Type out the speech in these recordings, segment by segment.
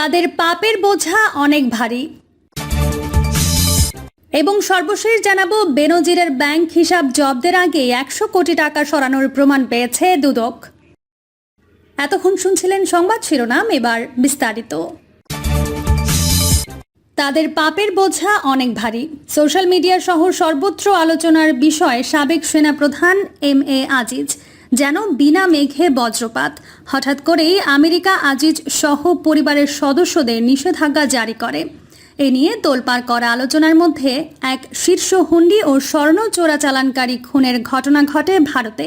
তাদের পাপের বোঝা অনেক ভারী। এবং সর্বশেষ জানাব, বেনজিরের ব্যাংক হিসাব জব্দের আগে একশো কোটি টাকা সরানোর প্রমাণ পেয়েছে দুদক। এতক্ষণ শুনছিলেন সংবাদ শিরোনাম, এবার বিস্তারিত। তাদের পাপের বোঝা অনেক ভারী। সোশ্যাল মিডিয়া সহ সর্বত্র আলোচনার বিষয় সাবেক সেনাপ্রধান এম এ আজিজ, যেন বিনা মেঘে বজ্রপাত। হঠাৎ করেই আমেরিকা আজিজ সহ পরিবারের সদস্যদের নিষেধাজ্ঞা জারি করে। এ নিয়ে তোলপাড় করা আলোচনার মধ্যে এক শীর্ষ হুন্ডি ও স্বর্ণ চোরাচালানকারী খুনের ঘটনা ঘটে ভারতে।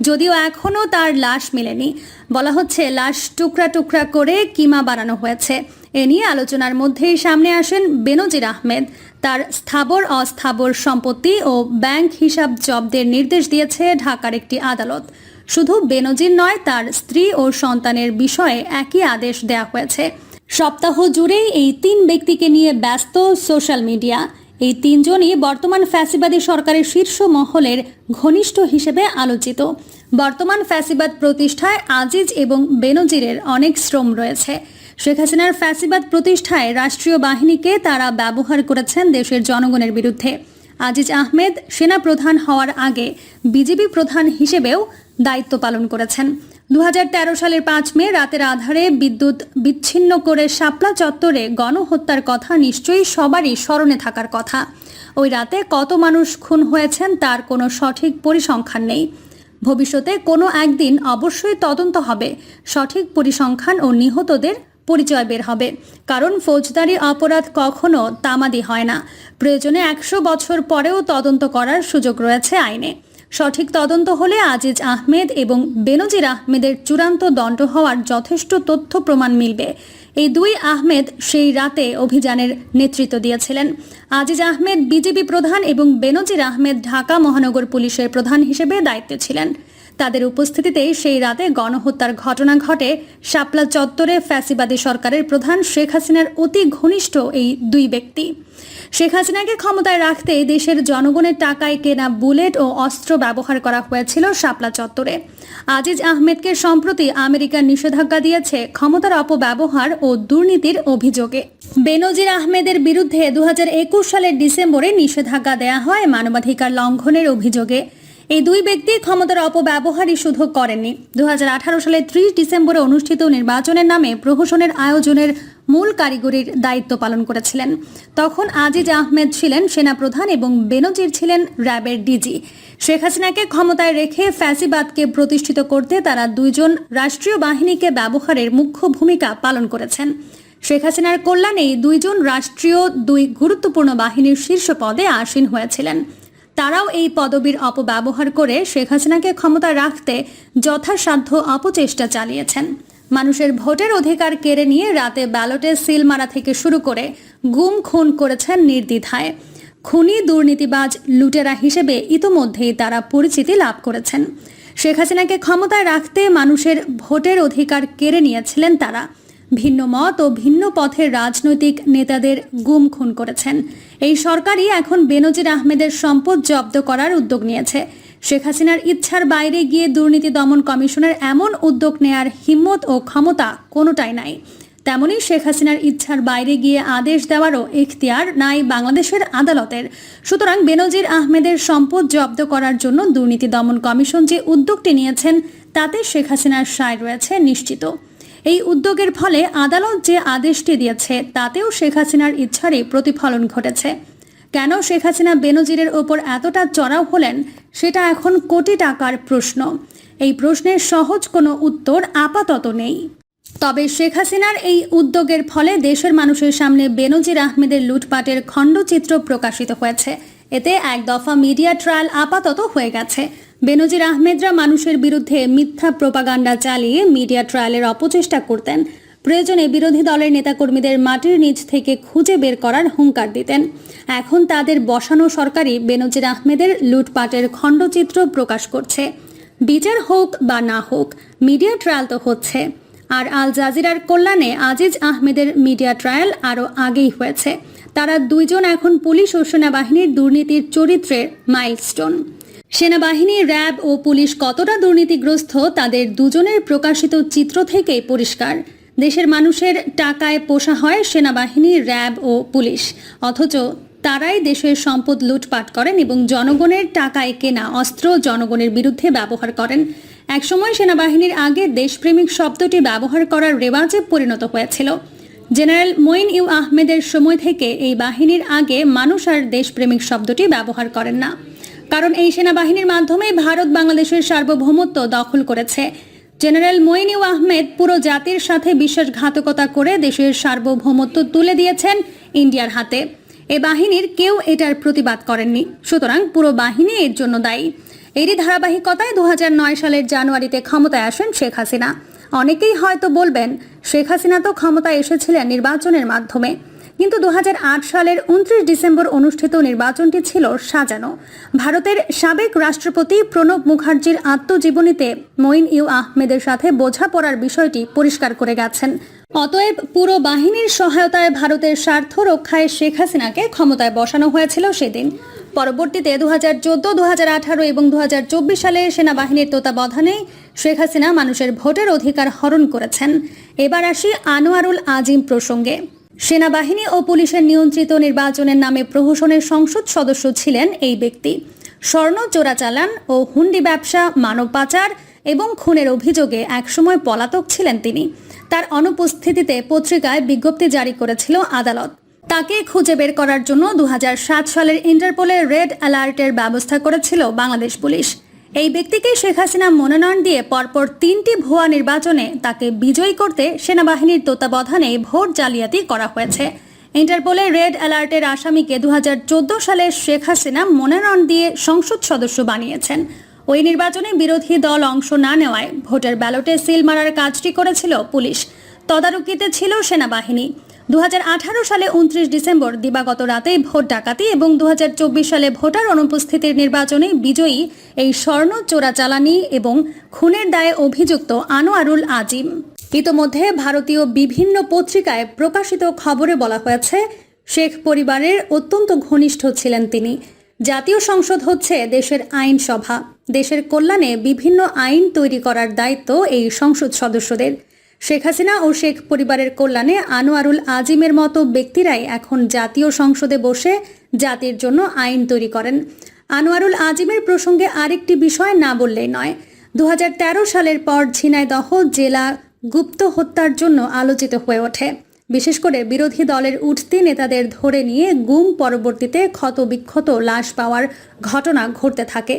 যদিও এখনও তার লাশ মেলেনি। বলা হচ্ছে লাশ টুকরা টুকরা করে কিমা বানানো হয়েছে। এ নিয়ে আলোচনার মধ্যেই সামনে আসেন বেনজির আহমেদ। তার স্থাবর, অস্থাবর সম্পত্তি ও ব্যাংক হিসাব জব্দের নির্দেশ দিয়েছে ঢাকার একটি আদালত। শুধু বেনজির নয়, তার স্ত্রী ও সন্তানের বিষয়ে একই আদেশ দেওয়া হয়েছে। সপ্তাহ জুড়েই এই তিন ব্যক্তিকে নিয়ে ব্যস্ত সোশ্যাল মিডিয়া। এই তিনজনই বর্তমান ফ্যাসিবাদী সরকারের শীর্ষ মহলের ঘনিষ্ঠ হিসেবে আলোচিত। বর্তমান ফ্যাসিবাদ প্রতিষ্ঠায় আজিজ এবং বেনজিরের অনেক শ্রম রয়েছে। শেখ হাসিনার ফ্যাসিবাদ প্রতিষ্ঠায় রাষ্ট্রীয় বাহিনীকে তারা ব্যবহার করেছেন দেশের জনগণের বিরুদ্ধে। আজিজ আহমেদ সেনা প্রধান হওয়ার আগে বিজেপি প্রধান হিসেবেও দায়িত্ব পালন করেছেন। দু হাজার তেরো সালের পাঁচ মে রাতের আধারে বিদ্যুৎ বিচ্ছিন্ন করে শাপলা চত্বরে গণহত্যার কথা নিশ্চয়ই সবারই স্মরণে থাকার কথা। ওই রাতে কত মানুষ খুন হয়েছেন তার কোনো সঠিক পরিসংখ্যান নেই। ভবিষ্যতে কোনো একদিন অবশ্যই তদন্ত হবে। সঠিক পরিসংখ্যান ও নিহতদের পরিচয় বের হবে। কারণ ফৌজদারি অপরাধ কখনো তামাদি হয় না। প্রয়োজনে একশো বছর পরেও তদন্ত করার সুযোগ রয়েছে আইনে। সঠিক তদন্ত হলে আজিজ আহমেদ এবং বেনজির আহমেদের চূড়ান্ত দণ্ড হওয়ার যথেষ্ট তথ্য প্রমাণ মিলবে। এই দুই আহমেদ সেই রাতে অভিযানের নেতৃত্ব দিয়েছিলেন। আজিজ আহমেদ বিজেপি প্রধান এবং বেনজির আহমেদ ঢাকা মহানগর পুলিশের প্রধান হিসেবে দায়িত্বে ছিলেন। তাদের উপস্থিতিতে সেই রাতে গণহত্যার ঘটনা ঘটে। শাপলা চত্বরে ফ্যাসিবাদী সরকারের প্রধান শেখ হাসিনার অতি ঘনিষ্ঠ এই দুই ব্যক্তি। শেখ হাসিনাকে ক্ষমতায় রাখতে দেশের জনগণের টাকায় কেনা বুলেট ও অস্ত্র ব্যবহার করা হয়েছিল শাপলা চত্বরে। আজিজ আহমেদকে সম্প্রতি আমেরিকার নিষেধাজ্ঞা দিয়েছে ক্ষমতার অপব্যবহার ও দুর্নীতির অভিযোগে। বেনজির আহমেদের বিরুদ্ধে দু হাজার একুশ সালের ডিসেম্বরে নিষেধাজ্ঞা দেয়া হয় মানবাধিকার লঙ্ঘনের অভিযোগে। এই দুই ব্যক্তি ক্ষমতার অপব্যবহারই শুধু করেননি। দু হাজার আঠারো সালের ত্রিশ ডিসেম্বরে অনুষ্ঠিত নির্বাচনের নামে প্রহসনের আয়োজনের মূল কারিগরির দায়িত্ব পালন করেছিলেন। তখন আজিজ আহমেদ ছিলেন সেনাপ্রধান এবং বেনজির ছিলেন র্যাবের ডিজি। শেখ হাসিনাকে ক্ষমতায় রেখে ফ্যাসিবাদকে প্রতিষ্ঠিত করতে তারা দুইজন রাষ্ট্রীয় বাহিনীকে ব্যবহারের মুখ্য ভূমিকা পালন করেছেন। শেখ হাসিনার কল্যাণেই দুইজন রাষ্ট্রীয় দুই গুরুত্বপূর্ণ বাহিনীর শীর্ষ পদে আসীন হয়েছিলেন। তারাও এই পদবীর অপব্যবহার করে শেখ হাসিনাকে ক্ষমতা রাখতে যথাসাধ্য অপচেষ্টা চালিয়েছেন। মানুষের ভোটের অধিকার কেড়ে নিয়ে রাতে ব্যালটে সিল মারা থেকে শুরু করে গুম খুন করেছেন নির্দ্বিধায়। খুনি, দুর্নীতিবাজ, লুটেরা হিসেবে ইতোমধ্যেই তারা পরিচিতি লাভ করেছেন। শেখ হাসিনাকে ক্ষমতায় রাখতে মানুষের ভোটের অধিকার কেড়ে নিয়েছিলেন তারা। ভিন্ন মত ও ভিন্ন পথের রাজনৈতিক নেতাদের গুম খুন করেছেন। এই সরকারই এখন বেনজির আহমেদের সম্পদ জব্দ করার উদ্যোগ নিয়েছে। শেখ হাসিনার ইচ্ছার বাইরে গিয়ে দুর্নীতি দমন কমিশনের এমন উদ্যোগ নেয়ার হিম্মত ও ক্ষমতা কোনোটাই নাই। তেমনি শেখ হাসিনার ইচ্ছার বাইরে গিয়ে আদেশ দেওয়ারও এখতিয়ার নাই বাংলাদেশের আদালতের। সুতরাং বেনজির আহমেদের সম্পদ জব্দ করার জন্য দুর্নীতি দমন কমিশন যে উদ্যোগটি নিয়েছেন, তাতে শেখ হাসিনার সায় রয়েছে নিশ্চিত। এই উদ্যোগের ফলে আদালত যে আদেশটি দিয়েছে, তাতেও শেখ হাসিনার ইচ্ছারই প্রতিফলন ঘটেছে। কেন শেখ হাসিনা বেনজিরের ওপর এতটা চড়াও হলেন, সেটা এখন কোটি টাকার প্রশ্ন। এই প্রশ্নের সহজ কোনো উত্তর আপাতত নেই। তবে শেখ হাসিনার এই উদ্যোগের ফলে দেশের মানুষের সামনে বেনজির আহমেদের লুটপাটের খণ্ডচিত্র প্রকাশিত হয়েছে। এতে এক দফা মিডিয়া ট্রায়াল আপাতত হয়ে গেছে। বেনজির আহমেদরা মানুষের বিরুদ্ধে মিথ্যা প্রোপাগান্ডা চালিয়ে মিডিয়া ট্রায়ালের অপচেষ্টা করতেন। প্রয়োজনে বিরোধী দলের নেতাকর্মীদের মাটির নিচ থেকে খুঁজে বের করার হুঙ্কার দিতেন। এখন তাদের বসানো সরকারই বেনজির আহমেদের লুটপাটের খণ্ডচিত্র প্রকাশ করছে। বিচার হোক বা না হোক, মিডিয়া ট্রায়াল তো হচ্ছে। আর আল জাজিরার কল্যাণে আজিজ আহমেদের মিডিয়া ট্রায়াল আরও আগেই হয়েছে। তারা দুইজন এখন পুলিশ ও সেনাবাহিনীর দুর্নীতির চরিত্রের মাইলস্টোন। সেনাবাহিনী, র্যাব ও পুলিশ কতটা দুর্নীতিগ্রস্ত তাদের দুজনের প্রকাশিত চিত্র থেকেই পরিষ্কার। দেশের মানুষের টাকায় পোষা হয় সেনাবাহিনী, র্যাব ও পুলিশ। অথচ তারাই দেশের সম্পদ লুটপাট করেন এবং জনগণের টাকায় কেনা অস্ত্র জনগণের বিরুদ্ধে ব্যবহার করেন। একসময় সেনাবাহিনীর আগে দেশপ্রেমিক শব্দটি ব্যবহার করার রেওয়াজে পরিণত হয়েছিল। জেনারেল মঈন ইউ আহমেদের সময় থেকে এই বাহিনীর আগে মানুষ আর দেশপ্রেমিক শব্দটি ব্যবহার করেন না। কারণ এই সেনাবাহিনীর মাধ্যমে ভারত বাংলাদেশের সার্বভৌমত্ব দখল করেছে। জেনারেল মইনিউ আহমেদ পুরো জাতির সাথে বিশ্বাসঘাতকতা করে দেশের সার্বভৌমত্ব তুলে দিয়েছেন ইন্ডিয়ার হাতে। এ বাহিনীর কেউ এটার প্রতিবাদ করেননি। সুতরাং পুরো বাহিনী এর জন্য দায়ী। এরই ধারাবাহিকতায় দু হাজার নয় সালের জানুয়ারিতে ক্ষমতায় আসেন শেখ হাসিনা। অনেকেই হয়তো বলবেন, শেখ হাসিনা তো ক্ষমতায় এসেছিলেন নির্বাচনের মাধ্যমে। কিন্তু দু হাজার আট সালের উনত্রিশ ডিসেম্বর অনুষ্ঠিত নির্বাচনটি ছিল সাজানো। ভারতের সাবেক রাষ্ট্রপতি প্রণব মুখার্জির আত্মজীবনীতে মঈন ইউ আহমেদের সাথে বোঝাপড়ার বিষয়টি পরিষ্কার করে গেছেন। অতএব পুরো বাহিনীর সহায়তায় ভারতের স্বার্থ রক্ষায় শেখ হাসিনাকে ক্ষমতায় বসানো হয়েছিল সেদিন। পরবর্তীতে দু হাজার চোদ্দ দু হাজার আঠারো এবং দু হাজার চব্বিশ সালে সেনাবাহিনীর তত্ত্বাবধানে শেখ হাসিনা মানুষের ভোটের অধিকার হরণ করেছেন। এবার আসি আনোয়ারুল আজিম প্রসঙ্গে। সেনাবাহিনী ও পুলিশের নিয়ন্ত্রিত নির্বাচনের নামে প্রহসনের সংসদ সদস্য ছিলেন এই ব্যক্তি। স্বর্ণ চোরাচালান ও হুন্ডি ব্যবসা, মানব পাচার এবং খুনের অভিযোগে একসময় পলাতক ছিলেন তিনি। তার অনুপস্থিতিতে পত্রিকায় বিজ্ঞপ্তি জারি করেছিল আদালত। তাকে খুঁজে বের করার জন্য দু হাজার সাত সালের ইন্টারপোলের রেড অ্যালার্টের ব্যবস্থা করেছিল বাংলাদেশ পুলিশ। এই ব্যক্তিকে শেখ হাসিনা মনোনয়ন দিয়ে পরপর তিনটি ভুয়া নির্বাচনে তাকে বিজয়ী করতে সেনাবাহিনীর তত্ত্বাবধানে ভোট জালিয়াতি করা হয়েছে। ইন্টারপোলের রেড অ্যালার্টের আসামিকে দু হাজার চোদ্দ সালে শেখ হাসিনা মনোনয়ন দিয়ে সংসদ সদস্য বানিয়েছেন। ওই নির্বাচনে বিরোধী দল অংশ না নেওয়ায় ভোটের ব্যালটে সিল মারার কাজটি করেছিল পুলিশ। তদারকিতে ছিল সেনাবাহিনী। দু হাজার আঠারো সালে উনত্রিশ ডিসেম্বর দিবাগত রাতে ভোট ডাকাতি এবং দু হাজার চব্বিশ সালে ভোটার অনুপস্থিতির নির্বাচনে বিজয়ী এই স্বর্ণ চোরাচালানি এবং খুনের দায়ে অভিযুক্ত আনোয়ারুল আজিম। ইতোমধ্যে ভারতীয় বিভিন্ন পত্রিকায় প্রকাশিত খবরে বলা হয়েছে, শেখ পরিবারের অত্যন্ত ঘনিষ্ঠ ছিলেন তিনি। জাতীয় সংসদ হচ্ছে দেশের আইনসভা। দেশের কল্যাণে বিভিন্ন আইন তৈরি করার দায়িত্ব এই সংসদ সদস্যদের। শেখ হাসিনা ও শেখ পরিবারের কল্যাণে আনোয়ারুল আজিমের মতো ব্যক্তিরাই এখন জাতীয় সংসদে বসে জাতির জন্য আইন তৈরি করেন। আনোয়ারুল আজিমের প্রসঙ্গে আরেকটি বিষয় না বললেই নয়। দু সালের পর ঝিনাইদহ জেলা গুপ্ত হত্যার জন্য আলোচিত হয়ে ওঠে। বিশেষ করে বিরোধী দলের উঠতি নেতাদের ধরে নিয়ে গুম পরবর্তীতে ক্ষতবিক্ষত লাশ পাওয়ার ঘটনা ঘটতে থাকে।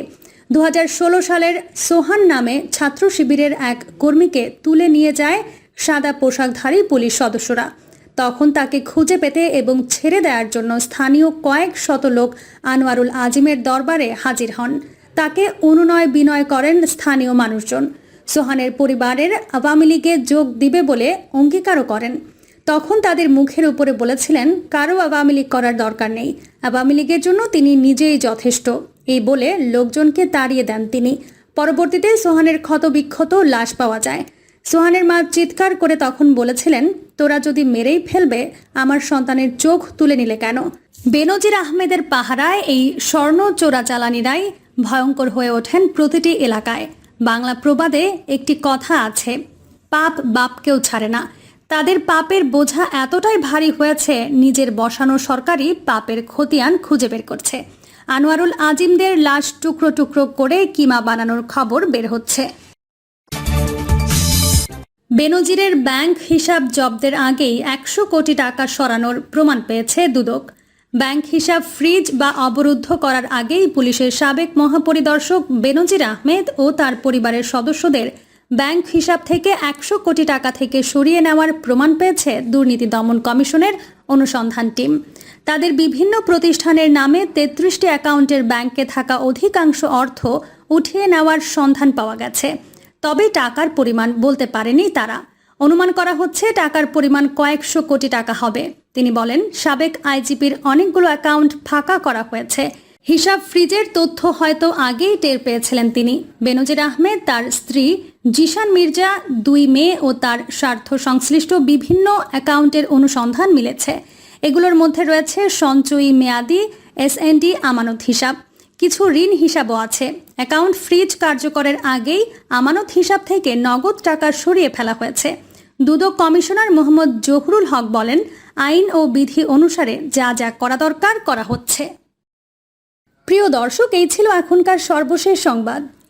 দু হাজার ষোলো সালের সোহান নামে ছাত্র শিবিরের এক কর্মীকে তুলে নিয়ে যায় সাদা পোশাকধারী পুলিশ সদস্যরা। তখন তাকে খুঁজে পেতে এবং ছেড়ে দেওয়ার জন্য স্থানীয় কয়েক শত লোক আনোয়ারুল আজিমের দরবারে হাজির হন। তাকে অনুনয় বিনয় করেন স্থানীয় মানুষজন। সোহানের পরিবারের আওয়ামী লীগে যোগ দিবে বলে অঙ্গীকারও করেন। তখন তাদের মুখের উপরে বলেছিলেন, কারও আওয়ামী লীগ করার দরকার নেই। আওয়ামী লীগের জন্য তিনি নিজেই যথেষ্ট। এই বলে লোকজনকে তাড়িয়ে দেন তিনি। পরবর্তীতে সোহানের ক্ষতবিক্ষত লাশ পাওয়া যায়। সোহানের মা চিৎকার করে তখন বলেছিলেন, তোরা যদি মেরেই ফেলবে, আমার সন্তানের চোখ তুলে নিলে কেন? বেনজির আহমেদের পাহারায় এই স্বর্ণ চোরাচালানিরাই ভয়ঙ্কর হয়ে ওঠেন প্রতিটি এলাকায়। বাংলা প্রবাদে একটি কথা আছে, পাপ বাপকেও ছাড়ে না। তাদের পাপের বোঝা এতটাই ভারী হয়েছে, নিজের বসানো সরকারই পাপের খতিয়ান খুঁজে বের করছে। আনোয়ারুল আজিমদের লাশ টুকরো টুকরো করে কিমা বানানোর খবর বের হচ্ছে। বেনজিরের ব্যাংক হিসাব জব্দের আগেই একশো কোটি টাকা সরানোর প্রমাণ পেয়েছে দুদক। ব্যাংক হিসাব ফ্রিজ বা অবরুদ্ধ করার আগেই পুলিশের সাবেক মহাপরিদর্শক বেনজির আহমেদ ও তার পরিবারের সদস্যদের ব্যাংক হিসাব থেকে একশো কোটি টাকা থেকে সরিয়ে নেওয়ার প্রমাণ পেয়েছে দুর্নীতি দমন কমিশনের অনুসন্ধান টিম। তাদের বিভিন্ন প্রতিষ্ঠানের নামে তেত্রিশটি অ্যাকাউন্টের ব্যাংকে থাকা অধিকাংশ অর্থ উঠিয়ে নেওয়ার সন্ধান পাওয়া গেছে। তবে টাকার পরিমাণ বলতে পারেনি তারা। অনুমান করা হচ্ছে টাকার পরিমাণ কয়েকশো কোটি টাকা হবে। তিনি বলেন, সাবেক আইজিপির অনেকগুলো অ্যাকাউন্ট ফাঁকা করা হয়েছে। হিসাব ফ্রিজের তথ্য হয়তো আগেই টের পেয়েছিলেন তিনি। বেনজির আহমেদ, তার স্ত্রী জিশান মির্জা দুই মেয়ে ও তার স্বার্থ সংশ্লিষ্ট বিভিন্ন অ্যাকাউন্টের অনুসন্ধান মিলেছে। এগুলোর মধ্যে রয়েছে সঞ্চয়ী মেয়াদি এসএনডি আমানত হিসাব। কিছু ঋণ হিসাবও আছে। অ্যাকাউন্ট ফ্রিজ কার্যকরের আগেই আমানত হিসাব থেকে নগদ টাকা সরিয়ে ফেলা হয়েছে। দুদক কমিশনার মোহাম্মদ জহুরুল হক বলেন, আইন ও বিধি অনুসারে যা যা করা দরকার করা হচ্ছে। প্রিয় দর্শক, এই ছিল এখনকার সর্বশেষ সংবাদ।